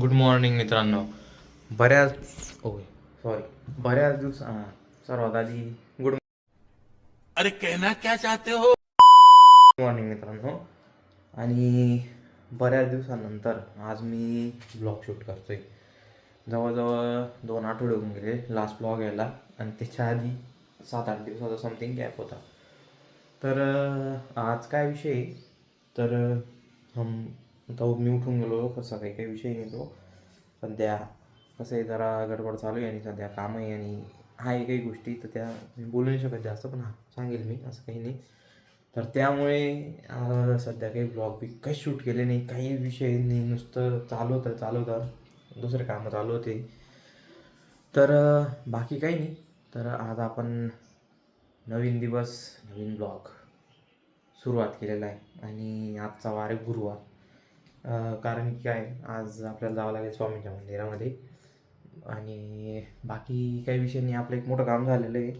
Good morning मित्रांनो. बऱ्याच ओय सॉरी बऱ्याच दिवस हां सर्वात आधी गुड अरे कहना क्या चाहते हो? मॉर्निंग मित्रांनो. आणि बऱ्याच दिवसानंतर आज मी ब्लॉग शूट करतोय. जवळजवळ दोन आठवडे होऊन गेले लास्ट ब्लॉग यायला. आणि त्याच्या आधी सात आठ दिवसाचा समथिंग गॅप होता. तर आज काय विषय? तर हम तो मी उठून गेलो कसा काही काही विषय नाही तो. सध्या कसं आहे जरा गडबड चालू आहे आणि सध्या काम आहे आणि आहे काही गोष्टी तर त्या मी बोलू नाही शकत जास्त पण हां सांगेल मी असं काही नाही. तर त्यामुळे सध्या काही ब्लॉग बी काही शूट केले नाही काही विषय नाही नुसतं चालू होतं चालू होतं. दुसरे कामं चालू होते. तर बाकी काही नाही. तर आज आपण नवीन दिवस नवीन ब्लॉग सुरुवात केलेला आहे. आणि आजचा वार आहे गुरुवार. कारण की काय आज आपल्याला जावं लागेल स्वामींच्या मंदिरामध्ये. आणि बाकी काही विषय नाही आपलं एक मोठं काम झालेलं आहे.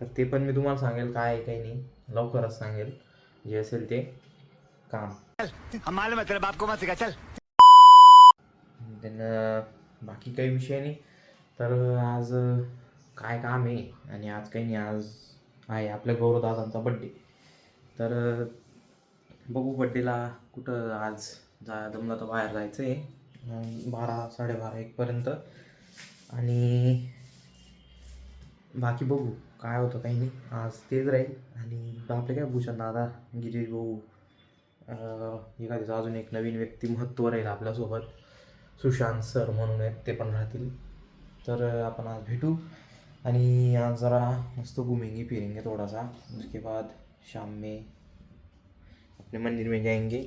तर ते पण मी तुम्हाला सांगेल काय आहे काही नाही. लवकरच सांगेल जे असेल ते काम. चल देन बाकी काही विषय नाही. तर आज काय काम आहे? आणि आज काही नाही आज आहे आपल्या गौरवदादांचा बड्डे तर बघू बड्डेला कुठं आज जा जमलं तर बाहेर जायचं आहे बारा साडेबारा एकपर्यंत आणि बाकी बघू काय होतं काही नाही. आज तेच राहील. आणि आपले काय भूषण दादा गिरीश भाऊ अं, एखाद्याचं अजून एक नवीन व्यक्तिमत्व राहील आपल्यासोबत. सुशांत सर म्हणून आहेत ते पण राहतील. तर आपण आज भेटू. आणि आज जरा मस्त घुमेंगे फिरेंगे थोडासा. उसके बाद शाम में अपने मंदिर में जाएंगे.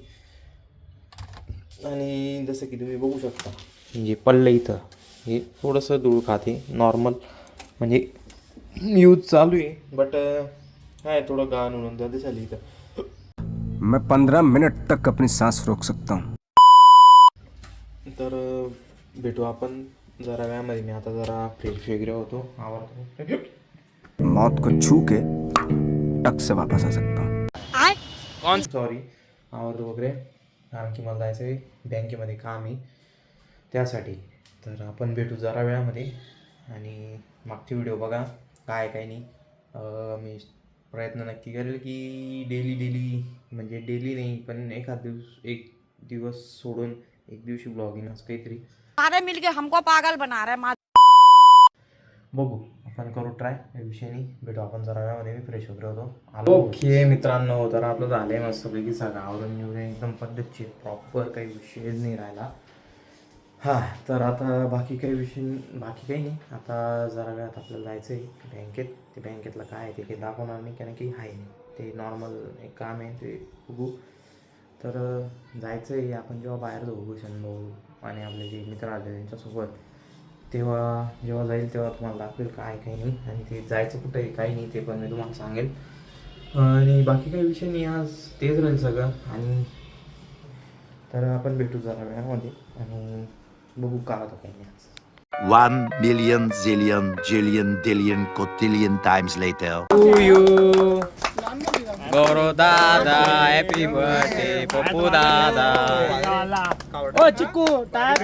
आणि जसं की तुम्ही बघू शकता. म्हणजे पडलं इथं. हे थोडंसं धूळ खाते. नॉर्मल म्हणजे यूज चालू आहे बट आहे थोडं गाण म्हणून तर दिसायला इथं. मैं पंद्रह मिनट तक अपनी सांस रोक सकता हूँ। तर भेटू आपण. जरा वेळामध्ये मी आता जरा फ्रेश वगैरे होतो. आवडतो मौत को छू के टक से वापस आ सकता हूँ। सॉरी आवडतो वगैरे. कारण की मला जायचं आहे बँकेमध्ये काम आहे. त्यासाठी. तर आपण भेटू जरा वेळामध्ये. आणि मागची व्हिडिओ बघा. काय काय नाही. मी प्रयत्न नक्की करेल की डेली डेली म्हणजे डेली नाही पण एखाद दिवस एक दिवस सोडून एक दिवशी ब्लॉगिंग असं काहीतरी. अरे मिलके हमको पागल बना रहे हैं बघू. आपण करू ट्राय या विषयाने भेटू आपण जरा वेळामध्ये. मी फ्रेश वगैरे होतो. ओके मित्रांनो तर आपलं झालं आहे मस्तपैकी सगळं. आवरून निवडून एकदम पद्धतशीर प्रॉपर काही विषयच नाही राहिला. हां तर आता बाकी काही विषय बाकी काही नाही. आता जरा वेळात आपल्याला जायचं आहे बँकेत. ते बँकेतलं काय आहे ते काही दाखवणार नाही. कारण की आहे नाही. ते नॉर्मल एक काम आहे ते बघू. तर जायचं आहे आपण जेव्हा बाहेर जाऊ भूषण भाऊ आणि आपले जे मित्र आले त्यांच्यासोबत. तेव्हा जेव्हा जाईल तेव्हा तुम्हाला दाखवेल काय काही नाही. आणि ते जायचं कुठं आहे काही नाही ते पण मी तुम्हाला सांगेल. आणि बाकी काही विषय नाही आज तेच राहील सगळं. आणि तर आपण भेटू जरा वेळामध्ये. आणि बघू काय होतं काही नाही आज. One million zillion jillion dillion cotillion times later. गौरव दादा हॅपी बर्थडे पप्पू दादा बाहेर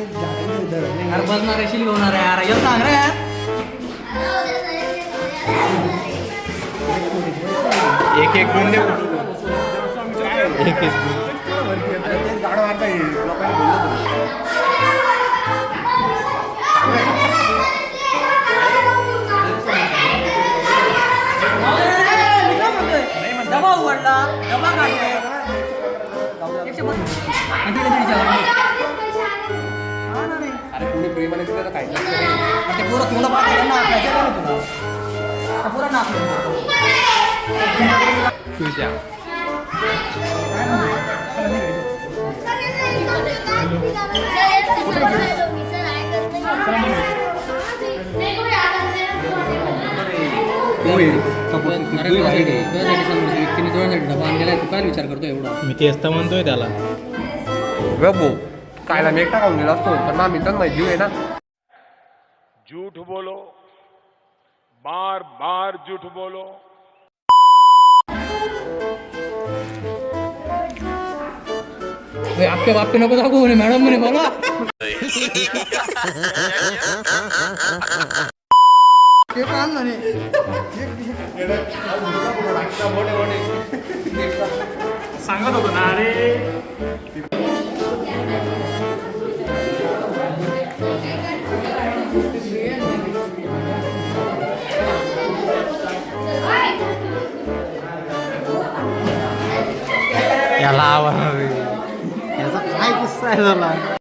यार बसणार आहे होणार आहे. यार येऊ सांग रे. यार एक एक गुण देऊ. एक एक गुण. डबा उघडला. डबा काढले ते पोरं तुला पाठवलं ना खायचं का तुला. तुझ्या? काय विचार करतो एवढा मी तेच तर म्हणतोय त्याला गबो कायला मी एकटा खाऊन गेला असतो पण ना मित्रांनो माझी जीव आहे ना झूठ बोलो बार बार झूठ बोलो। आपल्या बापे नको दाखवू म्हणे मॅडम म्हणे मला याला आवडणार याचा काय किस्सा आहे